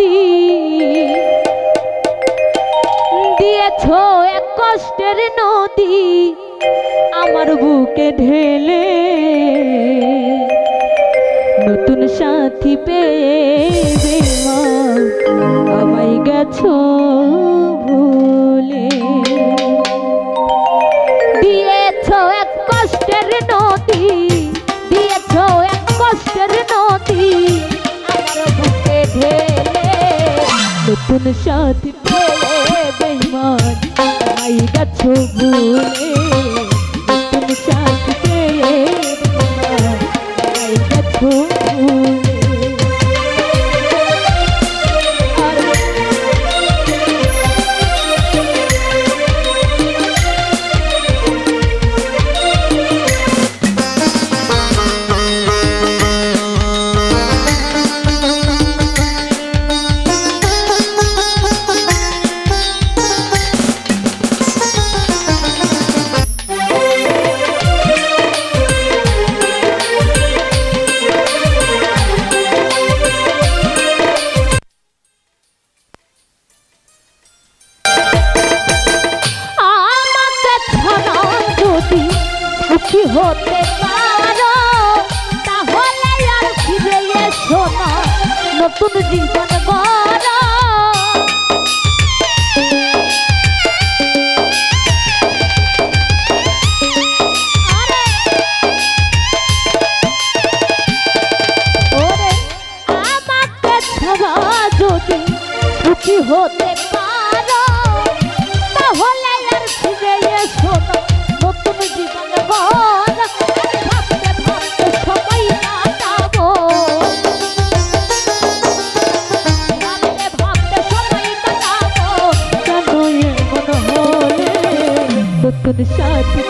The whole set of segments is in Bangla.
নদী দিয়েছ এক কষ্টের নদী আমার বুকে ঢেলে নতুন সাথী পেয়ে আমায় গেছো। নতুন সাথী পেয়ে বেমান আমায় গেছো ভুলে হতে পারো তাহলে আর ফিরে এসো না। নতুন জীবন গড়ো। আরে, নতুন সাথী পেয়ে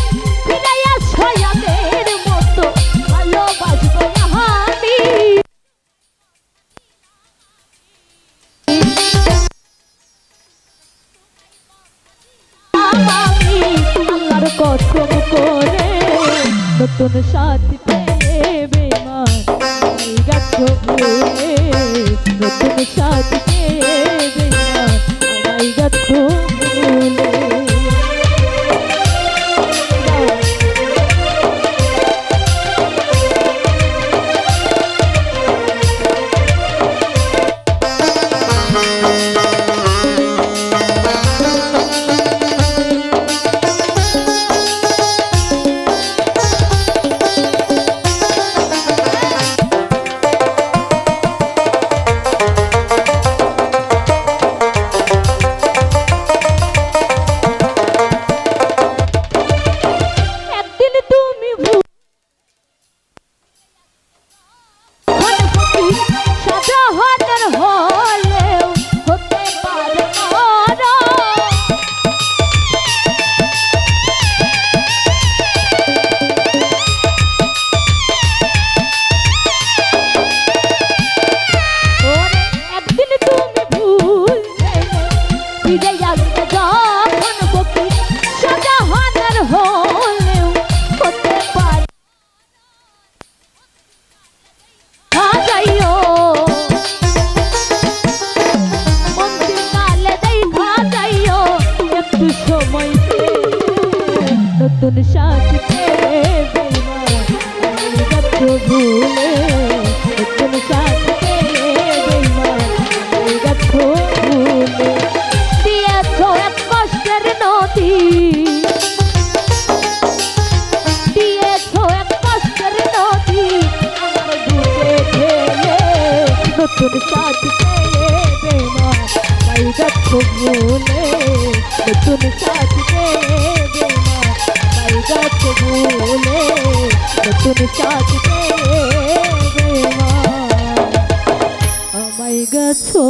নতুন সাথী পেয়ে বেমান গাছ ভুলে নতুন সাথী পেয়ে きでやるけど যাচ্ছ ভুলে নতুন সাথে তাই যাচ্ছ ভুলে নতুন সাথে আমায় গেছো